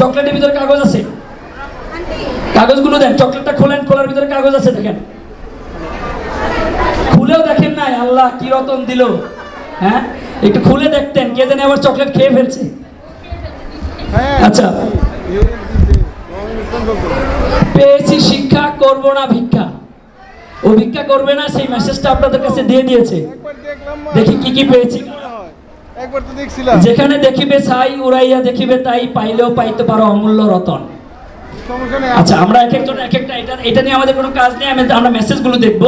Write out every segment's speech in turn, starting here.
চকলেটের ভিতরে কাগজ আছে? কাগজগুলো দেন চকলেটটা খোলেন খোলার ভিতরে কাগজ আছে দেখেন। খুলেও দেখেন নাই আল্লাহ কি রতন দিল। হ্যাঁ? একটু খুলে দেখতেন কে জানে আবার চকলেট খেয়ে ফেলছে। আচ্ছা। পেয়েছি শিক্ষা করব না ভিক্ষা। ও ভিক্ষা করবে না সেই মেসেজটা আপনাদের কাছে দিয়ে দিয়েছে। দেখি কি কি পেয়েছি। যেখানে দেখিবে ছাই উড়াইয়া দেখিবে তাই পাইলেও পাইতে পারো অমূল্য রতন। আচ্ছা আমরা এক একজন এক একটা এটা এটা নিয়ে আমাদের কোনো কাজ নেই আমি আমরা মেসেজগুলো দেখব।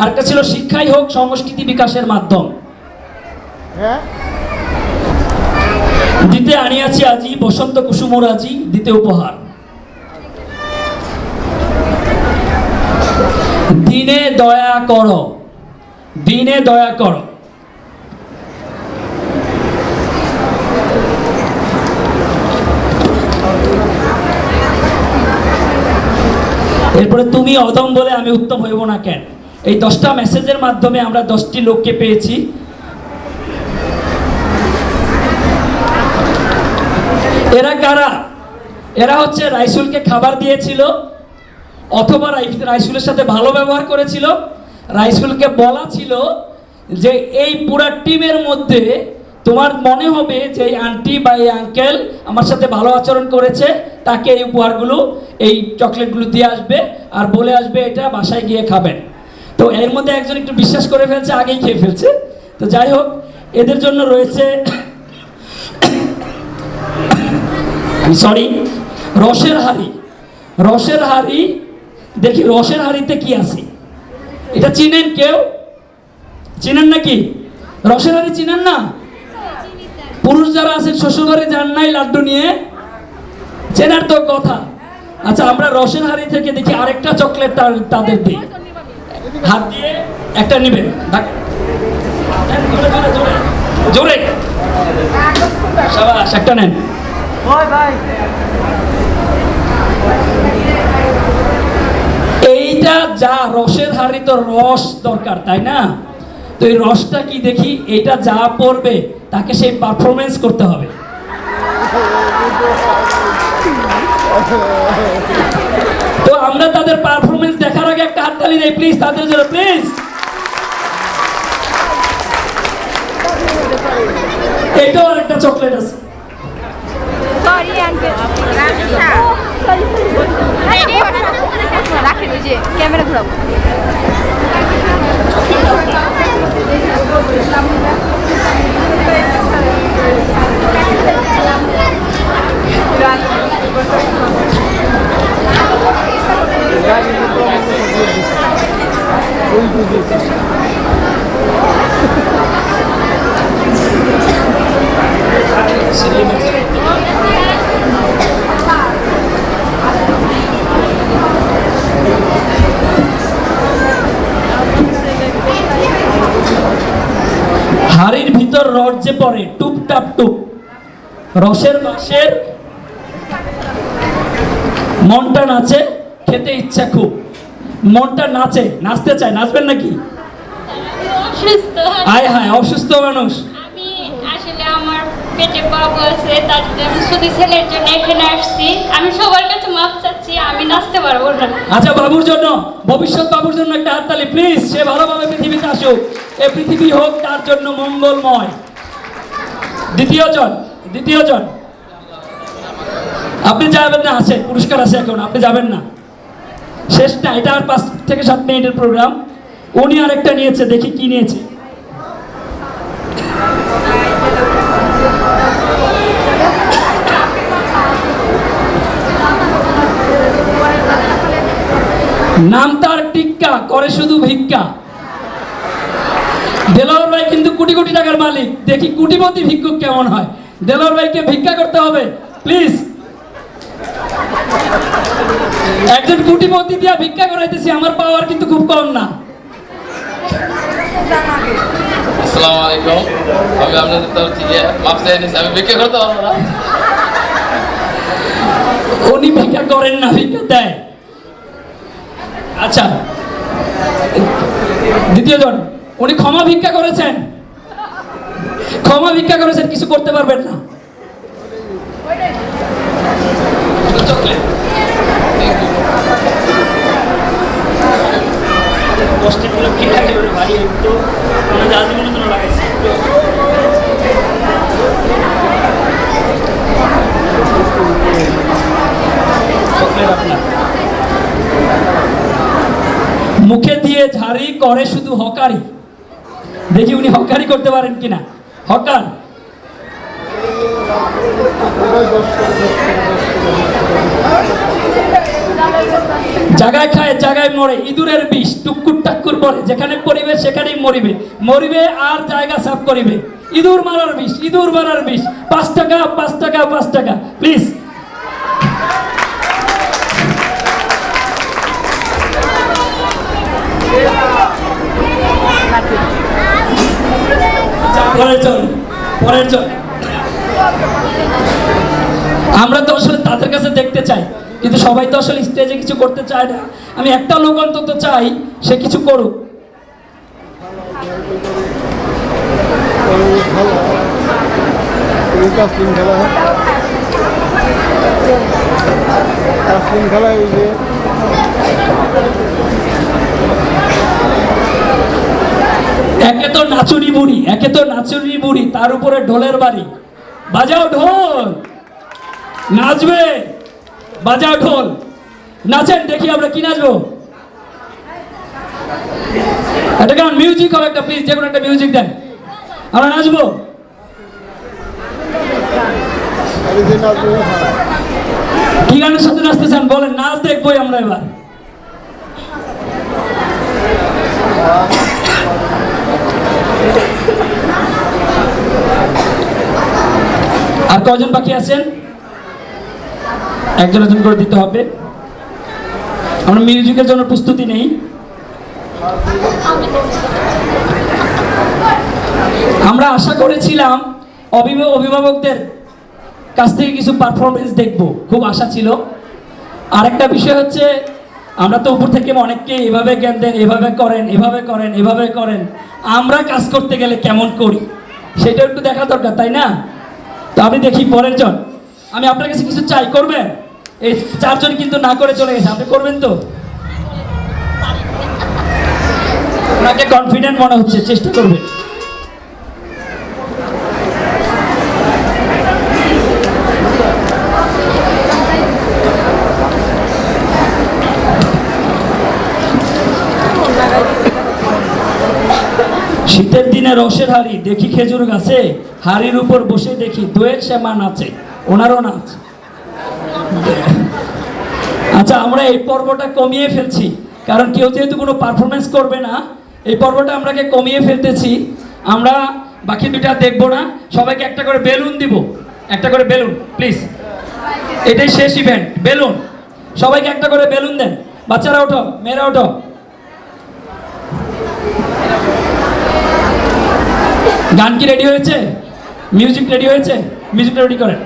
আরেকটা ছিল শিক্ষাই হোক সংস্কৃতি বিকাশের মাধ্যম। হ্যাঁ? দিতে আনিয়াছি আজি বসন্ত কুসুমর আজি দিতে উপহার। দিনে দয়া করো দিনে দয়া করো। এরপরে তুমি অদম বলে আমি উত্তম হইব না কেন? এই দশটা মেসেজের মাধ্যমে আমরা দশটি লোককে পেয়েছি। এরা কারা? এরা হচ্ছে রাইসুলকে খাবার দিয়েছিল, অথবা রাইসুলের সাথে ভালো ব্যবহার করেছিল। রাইসুলকে বলা ছিল যে, এই পুরা টিমের মধ্যে তোমার মনে হবে যে, এই আন্টি বা এই আঙ্কেল আমার সাথে ভালো আচরণ করেছে, তাকে এই উপহারগুলো এই চকলেটগুলো দিয়ে আসবে আর বলে আসবে এটা বাসায় গিয়ে খাবেন। তো এর মধ্যে একজন একটু বিশ্বাস করে ফেলছে, আগেই খেয়ে ফেলছে। তো যাই হোক, এদের জন্য রয়েছে সরি রসের হাড়ি। রসের হাড়ি, দেখি রসের হাড়িতে কি আছে? এটা চিনেন কেউ? চিনেন নাকি? রসের হাড়ি চিনেন না? পুরুষ যারা আছেন শ্বশুর ঘরে যান নাই লাড্ডু নিয়ে? চেনার তো কথা। আচ্ছা আমরা রসের হাড়ি থেকে দেখি আরেকটা চকলেট তার- তাদের দিই। হাত দিয়ে একটা নেবেন। জোরে জোরে। সাবাস একটা নেন। এইটা যা রসের হাড়ি তো রস দরকার তাই না? তো এই রসটা কি দেখি? এটা যা পড়বে তাকে সেই পারফরমেন্স করতে হবে। তো আমরা তাদের পারফরমেন্স দেখার আগে একটা হাততালি দেই প্লিজ তাদের জন্য প্লিজ এটাও আরেকটা চকলেট আছে। সরি ক্যামেরা হাড়ির ভিতর রড যে পড়ে টুপ টাপ। রসের বাসের মনটা নাচে খেতে ইচ্ছা খুব। মনটা নাচে নাচতে চায় নাচবেন নাকি? আয় হায় অসুস্থ মানুষ। আমি আসলে আমার পেটে বাবু আছে তার আমি শুধু ছেলের জন্য এখানে আসছি। আমি সবার কাছে মাপ চাচ্ছি আমি নাচতে পারব না। আচ্ছা বাবুর জন্য ভবিষ্যৎ বাবুর জন্য একটা হাততালি প্লিজ সে ভালোভাবে পৃথিবীতে আসুক। এই পৃথিবী হোক তার জন্য মঙ্গলময়। দ্বিতীয় জন দ্বিতীয় জন আপনি যাবেন না আছে পুরস্কার আছে এখন, আপনি যাবেন না। শেষ না, এটা আর পাঁচ থেকে সাত মিনিটের প্রোগ্রাম উনি আরেকটা নিয়েছে, দেখি কি নিয়েছে। নাম তার টিক্কা করে শুধু ভিক্ষা। দেলোয়ার ভাই কিন্তু কোটি কোটি টাকার মালিক। দেখি কোটিপতি ভিক্ষুক কেমন হয়। দেলোয়ার ভাইকে ভিক্ষা করতে হবে প্লিজ একজন কোটিপতি দিয়া ভিক্ষা করাইতেছি আমার পাওয়ার কিন্তু খুব কম না। আসসালামু আলাইকুম। আমি আপনাদের তরফ থেকে মাপ চাই আমি বিক্রি করতে পারব না। উনি ভিক্ষা করেন না ভিক্ষা দেয়। আচ্ছা দ্বিতীয় জন উনি ক্ষমা ভিক্ষা করেছেন? ক্ষমা ভিক্ষা করেছেন কিছু করতে পারবেন না। কষ্টেরগুলো মানে কেটে মুখে দিয়ে ঝাড়ি করে শুধু হকারি। দেখি উনি হকারি করতে পারেন কিনা। হকার। Thank you. জায়গায় খায় জায়গায় মরে, ইঁদুরের বিষ টুকুর টাক্কুর পরে, যেখানে পরিবে সেখানেই মরিবে। মরিবে আর জায়গা সাফ করিবে। ইঁদুর মারার বিষ, ইঁদুর মারার বিষ। পাঁচ টাকা পাঁচ টাকা পাঁচ টাকা প্লিজ আমরা তো আসলে তাদের কাছে দেখতে চাই। কিন্তু সবাই তো আসলে স্টেজে কিছু করতে চায় না। আমি একটা লোক অন্তত চাই সে কিছু করুক। খেলা হয়? যে। একে তো নাচুরি বুড়ি একে তো নাচুরি বুড়ি তার উপরে ঢোলের বাড়ি। বাজাও ঢোল! নাচবে! বাজাও ঢোল নাচেন, দেখি আমরা কি নাচবো। একটা কেমন মিউজিক হবে একটা প্লিজ যে কোনো একটা মিউজিক দেন। আমরা নাচবো। কি গানের সাথে নাচতে চান? বলেন, নাচ দেখবোই আমরা এবার। আর কজন বাকি আছেন? একজন একজন করে দিতে হবে। আমরা মিউজিকের জন্য প্রস্তুতি নেই। আমরা আশা করেছিলাম অভিভাবক অভিভাবকদের কাছ থেকে কিছু পারফরমেন্স দেখব। খুব আশা ছিল। আরেকটা বিষয় হচ্ছে, আমরা তো উপর থেকে অনেককে এভাবে জ্ঞান দেন, এভাবে করেন এভাবে করেন এভাবে করেন। আমরা কাজ করতে গেলে কেমন করি? সেটা একটু দেখা দরকার, তাই না? তো আমি দেখি পরের জন আমি আপনার কাছে কিছু চাই, করবেন? এই চারজন কিন্তু না করে চলে গেছে, আপনি করবেন তো? ওনাকে কনফিডেন্ট মনে হচ্ছে, চেষ্টা করবেন শীতের দিনে রসের হাড়ি, দেখি খেজুর গাছে? হাড়ির উপর বসে দেখি, দোয়েল শ্যামা নাচে, ওনারও নাচ। আচ্ছা আমরা এই পর্বটা কমিয়ে ফেলছি, কারণ কেউ যেহেতু কোনো পারফরমেন্স করবে না, এই পর্বটা আমরাকে কমিয়ে ফেলতেছি। আমরা বাকি দুটা দেখব না, সবাইকে একটা করে বেলুন দিব। একটা করে বেলুন প্লিজ এটাই শেষ ইভেন্ট বেলুন। সবাইকে একটা করে বেলুন দেন। বাচ্চারা ওঠো, মেয়েরা ওঠো। গান কি রেডি হয়েছে? মিউজিক রেডি হয়েছে? মিউজিক রেডি করেন।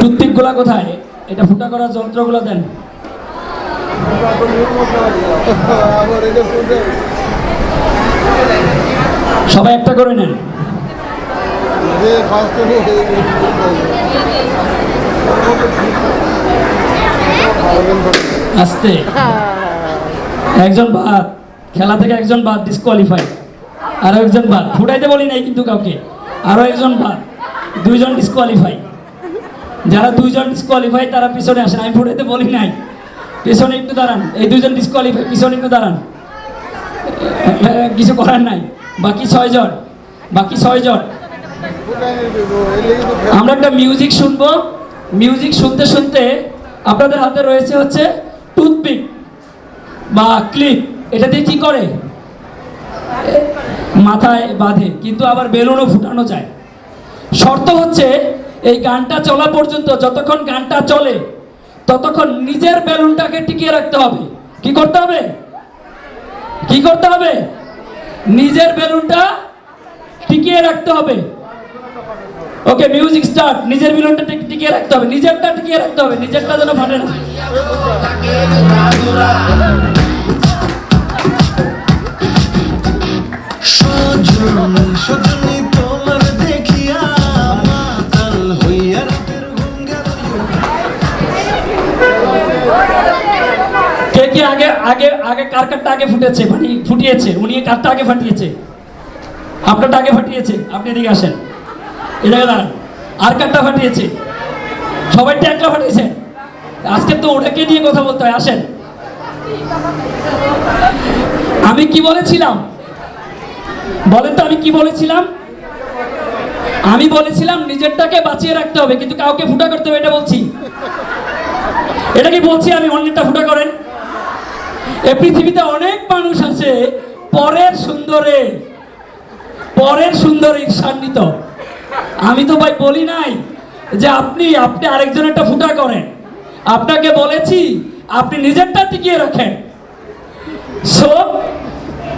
টুথপিকগুলা কোথায়? এটা ফুটা করার যন্ত্রগুলো দেন। সবাই একটা করে নেন। আস্তে। একজন বাদ। খেলা থেকে একজন বাদ ডিসকোয়ালিফাই আরও একজন বাদ। ফুটাইতে বলি নাই কিন্তু কাউকে। আরও একজন বাদ। দুইজন ডিসকোয়ালিফাই যারা দুইজন ডিসকোয়ালিফাই তারা পিছনে আসেন। আমি ফুটাইতে বলি নাই। পিছনে একটু দাঁড়ান। এই দুইজন ডিসকোয়ালিফাই পিছনে একটু দাঁড়ান। কিছু করার নাই। বাকি ছয়জন। বাকি ছয়জন। আমরা একটা মিউজিক শুনব। মিউজিক শুনতে শুনতে আপনাদের হাতে রয়েছে হচ্ছে টুথপিক বা ক্লিপ এটা দিয়ে কি করে? মাথায় বাঁধে। কিন্তু আবার বেলুনও ফুটানো যায়। শর্ত হচ্ছে, এই গানটা চলা পর্যন্ত যতক্ষণ গানটা চলে, ততক্ষণ নিজের বেলুনটাকে টিকিয়ে রাখতে হবে। কি করতে হবে? কি করতে হবে? নিজের বেলুনটা টিকিয়ে রাখতে হবে। Okay, music start. নিজের বেলুনটা টিকিয়ে রাখতে হবে। নিজেরটা টিকিয়ে রাখতে হবে। নিজেরটা যেন ফাটে না। আগে আগে কার কারটা আগে ফুটেছে? মানে ফুটিয়েছে। উনি কারটা আগে ফাটিয়েছে। আপনারটা আগে ফাটিয়েছে। আপনি এদিকে আসেন। এই জায়গায় দাঁড়ান। আর কারটা ফাটিয়েছে? সবাই ট্যাকলা ফাটাইছেন আজকে তো ওটাকে নিয়ে কথা বলতে হয়। আসেন। আমি কি বলেছিলাম? বলেন তো আমি কি বলেছিলাম? আমি বলেছিলাম নিজেরটাকে বাঁচিয়ে রাখতে হবে, কিন্তু কাউকে ফুটা করতে হবে, এটা বলছি। এটা কি বলছি? আমি অন্যটা ফুটা করেন। এ পৃথিবীতে অনেক মানুষ আছে পরের সুন্দরে, পরের সুন্দর ঈর্ষান্বিত। আমি তো ভাই বলি নাই যে আপনি আপনি আরেকজন একটা ফুটা করেন। আপনাকে বলেছি, আপনি নিজেরটা টিকিয়ে রাখেন। সো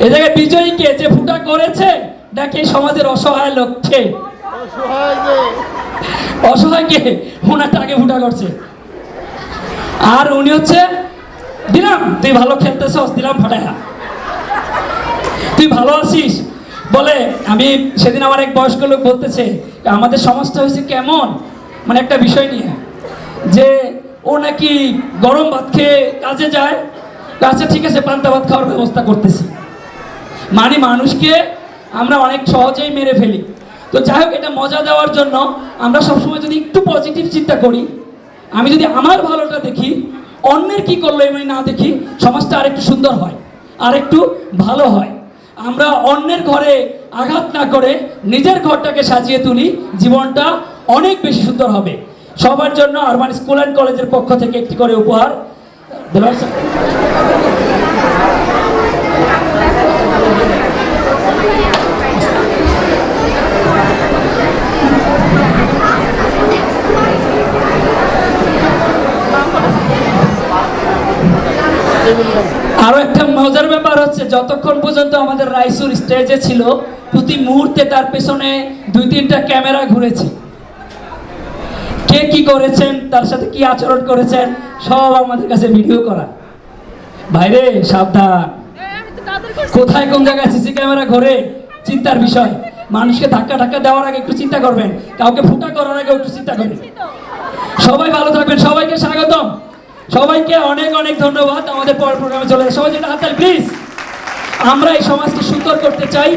এ জায়গায় বিজয়ীকে যে ফুটা করেছে, নাকি সমাজের অসহায় লোককে? সহায় যে অসহায়কে ওনারটা আগে ফুটা করছে। আর উনি হচ্ছে দিলাম, তুই ভালো খেলতেছস, দিলাম ফাটায়া তুই ভালো আছিস? বলে, আমি সেদিন আমার এক বয়স্ক লোক বলতেছে, আমাদের সমাজটা হয়েছে কেমন? মানে একটা বিষয় নিয়ে, যে ও নাকি গরম ভাত খেয়ে কাজে যায় আচ্ছা ঠিক আছে, পান্তা ভাত খাওয়ার ব্যবস্থা করতেছি। মানে মানুষকে আমরা অনেক সহজেই মেরে ফেলি। তো যাই হোক, এটা মজা দেওয়ার জন্য আমরা সবসময় যদি একটু পজিটিভ চিন্তা করি, আমি যদি আমার ভালোটা দেখি অন্যের কি করল এমনি না দেখি সমাজটা আরেকটু সুন্দর হয়, আরেকটু ভালো হয়। আমরা অন্যের ঘরে আঘাত না করে নিজের ঘরটাকে সাজিয়ে তুলি, জীবনটা অনেক বেশি সুন্দর হবে। সবার জন্য আরবান স্কুল অ্যান্ড কলেজের পক্ষ থেকে একটি করে উপহার। ব্যাপার হচ্ছে, যতক্ষণ পর্যন্ত আমাদের রাইসুর স্টেজে ছিল, প্রতি মুহূর্তে তার পেছনে দুই তিনটা ক্যামেরা ঘুরেছে। কে কি করেছেন, তার সাথে কি আচরণ করেছেন, সব আমাদের কাছে ভিডিও করা। ভাইরে, সাবধান। কোথায়, কোন জায়গায় সিসি ক্যামেরা ঘুরে? চিন্তার বিষয়। মানুষকে ধাক্কা ধাক্কা দেওয়ার আগে একটু চিন্তা করবেন। কাউকে ফুটা করার আগে একটু চিন্তা করবেন। সবাই ভালো থাকবেন। সবাইকে স্বাগতম। সবাইকে অনেক অনেক ধন্যবাদ আমাদের পরের প্রোগ্রামে চলে। সবাই যেটা হাতাল প্লিজ আমরা এই সমাজকে সুন্দর করতে চাই।